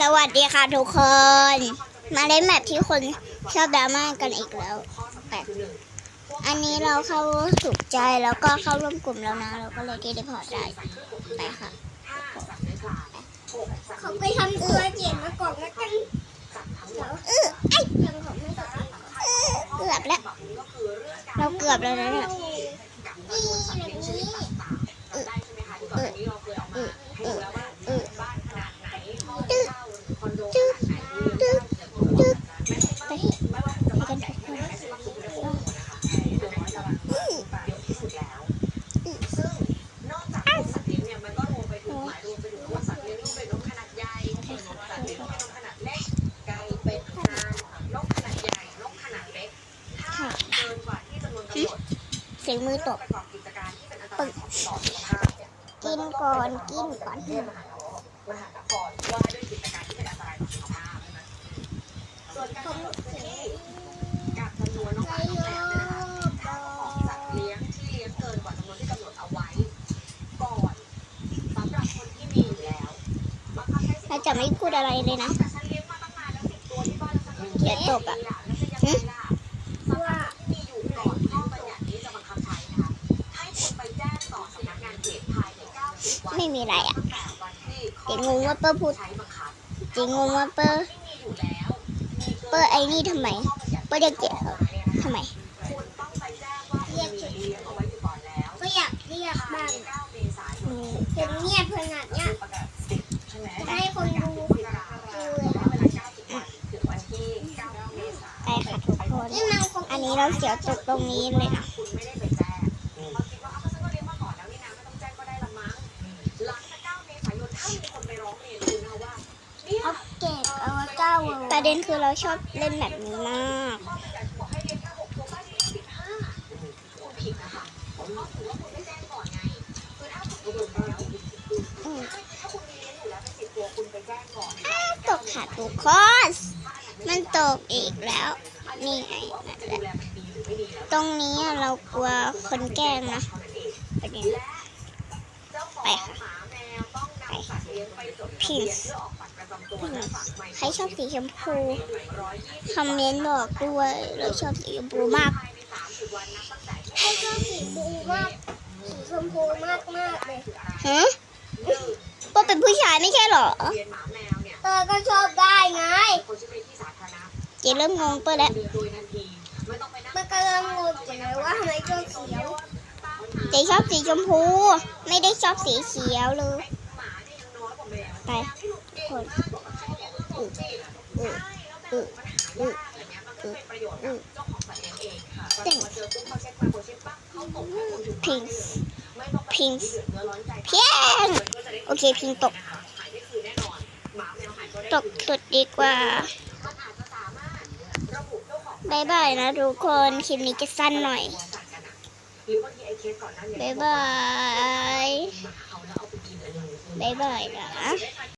สวัสดีค่ะทุกคน มาเล่นแมปที่คนชอบดราม่ากันอีกแล้วแปลกอันนี้เราเข้าถูกใจแล้วก็เข้าร่วมกลุ่มแล้วนะ เราก็เลยที่ได้พอร์ตได้ไปค่ะเขาไปทำตัวเจ็บมาก่อนแล้วกันเออไอ้ยังของไม่ได้เออเกือบแล้ว เราเกือบแล้วนะเนี่ยนี่แบบนี้ เออเออเออเออเออตึ๊ดตึ๊ดตึ๊ดตึ๊ดไปไปกันทุกคนอืมอืมอ้าวโอ้ค่ะ เสียงมือตบปึกกินก่อน กินก่อน แจ้งต่อสำนักงานเขตภายใน90วันไม่มีอะไรอะตั้งแต่วันที่ข้อเดี๋ยวงงว่าเปิ้ลพูดใช้บังคับจริงงงว่าเปอร์ที่มีอยู่แล้วมีเปอร์ไอ้นี่ทำไม เปอร์เรียกเจ็ดเหรอทำไม นี่มันคงอันนี้เราเสียวตกตรงนี้เลยนะคุณไม่ได้ไปแจ้งเขาคิดว่าเอาก็ฉันก็เลี้ยงมาก่อนแล้วนี่นะไม่ต้องแจ้งก็ได้ละมั้งหลังจาก9เมษายนถ้ามีคนไปร้องเรียนคุณนะว่าเนี่ยเอาเก็บเอาเก้าเวอร์ประเด็นคือเราชอบเล่นแบบนี้มากข้อบัญญัติบอกให้เลี้ยงแค่6ตัวบ้านเลี้ยง15คุณผิดนะคะเพราะถือว่าคุณไม่แจ้งก่อนไงคือถ้าคุณมีอยู่แล้วอืมถ้าคุณมีเลี้ยงอยู่แล้วเป็นสิบตัวคุณไปแจ้งก่อนตกค่ะทุกคนมันตกอีกแล้ว นี่ไงนั่นจะแหดูละแลมันดีหรือไม่ดีแล้วตรงนี้อะเรากลัวคนแกล้งนะเท่านั้นเองประเด็นและเจ้าของหมาแมวต้องนำสัตว์เลี้ยงไปจดทะเบียนเพื่อออกบัตรประจำตัวและฝากไมใครชอบสีชมพูร้อยยี่สิบคอมเมนต์บอกด้วยเราชอบสีชมพูมากภายในสามสิบวันนับตั้งแต่ที่เขาชอบสีบูมากสีชมพูมากมากๆเลยฮะเปอร์เป็นผู้ชายไม่ใช่เหรอเรียนหมาแมวเนี่ยเตอก็ชอบได้ไง เจเริ่มงงเปอร์แล้วเดินโดยทันทีไม่ต้องไปนั่งมันกำลังงงอยู่เลยว่าทำไมชอบเขียวเจชอบสีชมพู ไม่ได้ชอบสีเขียวเลยหมาเนี่ยยังน้อยกว่าแมวไปทุกคนอืออืออืออืออืออือเจ๋งพิงพิงเพียงโอเคพิงตก ตกสุดดีกว่า บายบายนะทุกคนคลิปนี้จะสั้นหน่อยบายบายบายบายนะ